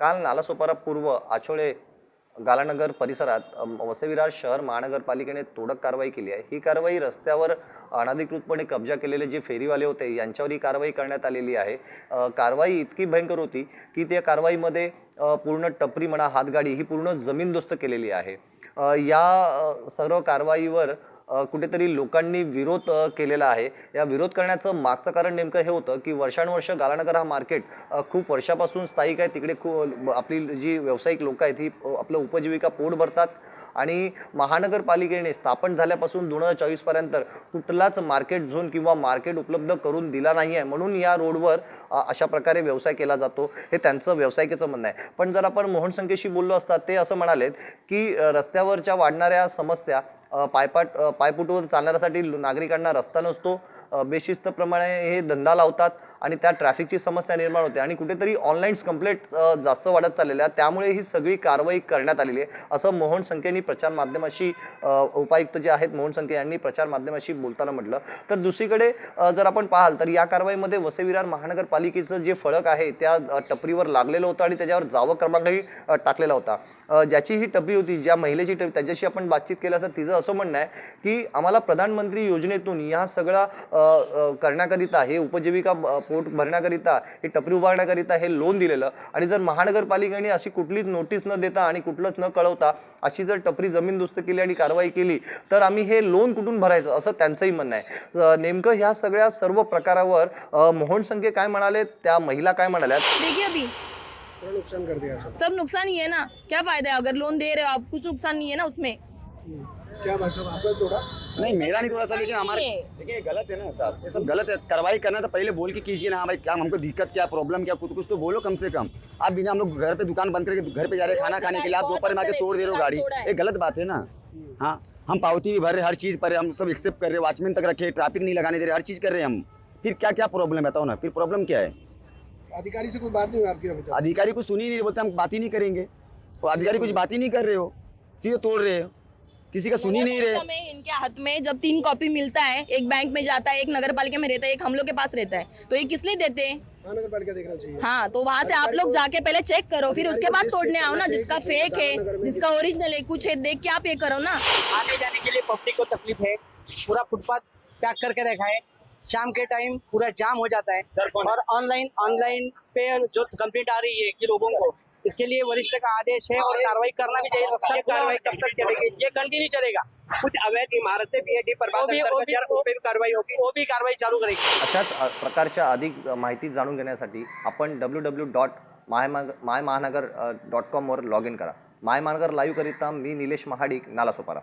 काल नालासोपारा पूर्व आचोळे गालानगर परिसरात वसविरार शहर महानगरपालिकेने तोडक कारवाई केली आहे. ही कारवाई रस्त्यावर अनधिकृतपणे कब्जा केलेले जे फेरीवाले होते यांच्यावर ही कारवाई करण्यात आलेली आहे. कारवाई इतकी भयंकर होती की त्या कारवाईमध्ये पूर्ण टपरी म्हणा हातगाडी ही पूर्ण जमीनदोस्त केलेली आहे. या सर्व कारवाईवर कुठेतरी लोकांनी विरोध केलेला आहे. या विरोध करण्याचं मागचं कारण नेमकं हे होतं की वर्षानुवर्ष गालानगर हा मार्केट खूप वर्षापासून स्थायिक आहे. तिकडे खूप आपली जी व्यावसायिक लोक आहेत ही आपलं उपजीविका पोट भरतात आणि महानगरपालिकेने स्थापन झाल्यापासून दोन हजार चोवीसपर्यंत कुठलाच मार्केट झोन किंवा मार्केट उपलब्ध करून दिला नाही आहे म्हणून या रोडवर अशा प्रकारे व्यवसाय केला जातो. हे त्यांचं व्यावसायिकेचं म्हणणं आहे. पण जर आपण मोहन संकेशी बोललो असता ते असं म्हणालेत की रस्त्यावरच्या वाढणाऱ्या समस्या पायपाट पायपुटवर चालण्यासाठी नागरिकांना रस्ता नसतो. बेशिस्तप्रमाणे हे धंदा लावतात आणि त्या ट्रॅफिकची समस्या निर्माण होते आणि कुठेतरी ऑनलाईन कंप्लेंट जास्त वाढत चाललेल्या त्यामुळे ही सगळी कारवाई करण्यात आलेली आहे. असं मोहन संख्येनी प्रचार माध्यमाशी उपायुक्त जे आहेत मोहन संख्ये यांनी प्रचार माध्यमाशी बोलताना म्हटलं. तर दुसरीकडे जर आपण पाहाल तर या कारवाईमध्ये वसेविरार महानगरपालिकेचं जे फळक आहे त्या टपरीवर लागलेलं होतं आणि त्याच्यावर जावं क्रमांकही टाकलेला होता. ज्याची ही टपरी होती ज्या महिलेची टपरी त्याच्याशी आपण बातचीत केलं असं तिचं असं म्हणणं आहे की आम्हाला प्रधानमंत्री योजनेतून या सगळा करण्याकरिता हे उपजीविका पोट भरण्याकरिता हे टपरी उभारण्याकरिता हे लोन दिलेलं आणि जर महानगरपालिकेने अशी कुठलीच नोटीस न देता आणि कुठलंच न कळवता अशी जर टपरी जमीन दुस्त केली आणि कारवाई केली तर आम्ही हे लोन कुठून भरायचं असं त्यांचंही म्हणणं आहे. नेमकं ह्या सगळ्या सर्व प्रकारावर मोहन संख्ये काय म्हणाले त्या महिला काय म्हणाल्यात नुकसान कर दिया सब सब नुकसान ही है ना। क्या फ़ायदा है? अगर लोन दे रहे हो आप कुछ नुकसान नहीं है ना उसमें। क्या भाषा में आपका थोड़ा नहीं मेरा नहीं थोड़ा सा लेकिन हमारे देखिए गलत है ना साहब। ये सब गलत है। कार्रवाई करना तो पहले बोल के कीजिए ना हाँ भाई क्या हमको दिक्कत क्या प्रॉब्लम क्या कुछ कुछ तो बोलो कम से कम। आप बिना हम लोग घर पे दुकान बंद करके घर पे जा रहे हैं खाना खाने के लिए आप दोपहर में आके तोड़ दे रहे हो गाड़ी। ये गलत बात है ना। हाँ हम पावती भी भर रहे हर चीज़ पर हम सब एक्सेप्ट कर रहे हैं वॉचमैन तक रखे ट्रैफ़िक नहीं लगाने दे रहे हर चीज़ कर रहे हैं हम। फिर क्या क्या प्रॉब्लम है बताओ ना। फिर प्रॉब्लम क्या है? अधिकारी से कोई बात नहीं हुई आपकी अभी तक? अधिकारी को सुनी नहीं बोलते हम बात ही नहीं करेंगे। और अधिकारी कुछ बात ही नहीं कर रहे हो सीधे तोड़ रहे हो। किसी का सुनी नहीं रहे। इनके हाथ में जब तीन कॉपी मिलता है एक बैंक में जाता है एक नगर पालिका में रहता है एक हम लोग के पास रहता है तो ये किस लिए देते हैं? महानगर पालिका देखना चाहिए। हाँ तो वहाँ से आप लोग जाके पहले चेक करो फिर उसके बाद तोड़ने आओ ना जिसका फेक है जिसका ओरिजिनल है कुछ है देख के आप ये करो ना। आने जाने के लिए पब्लिक को तकलीफ़ है पूरा फुटपाथ पैक करके रखा है। शाम के टाइम पूरा जाम हो जाता है? और ऑनलाइन ऑनलाइन पे जो कंप्लेंट आ रही है कि लोगों को इसके लिए वरिष्ठ का आदेश है और कार्रवाई करना भी चाहिए। रास्ता कार्रवाई कब तक चलेगी? ये कंटिन्यू चलेगा। कुछ अवैध इमारतें भी है कार्रवाई होगी। वो भी कार्रवाई चालू करेगी। अशाच प्रकारच्या अधिक माहिती जाणून घेण्यासाठी आपण W W dot my my Mahanagar dot कॉमवर log in करा. माय महानगर लाईव्ह करिता मी निलेश महाडिक नालासोपारा.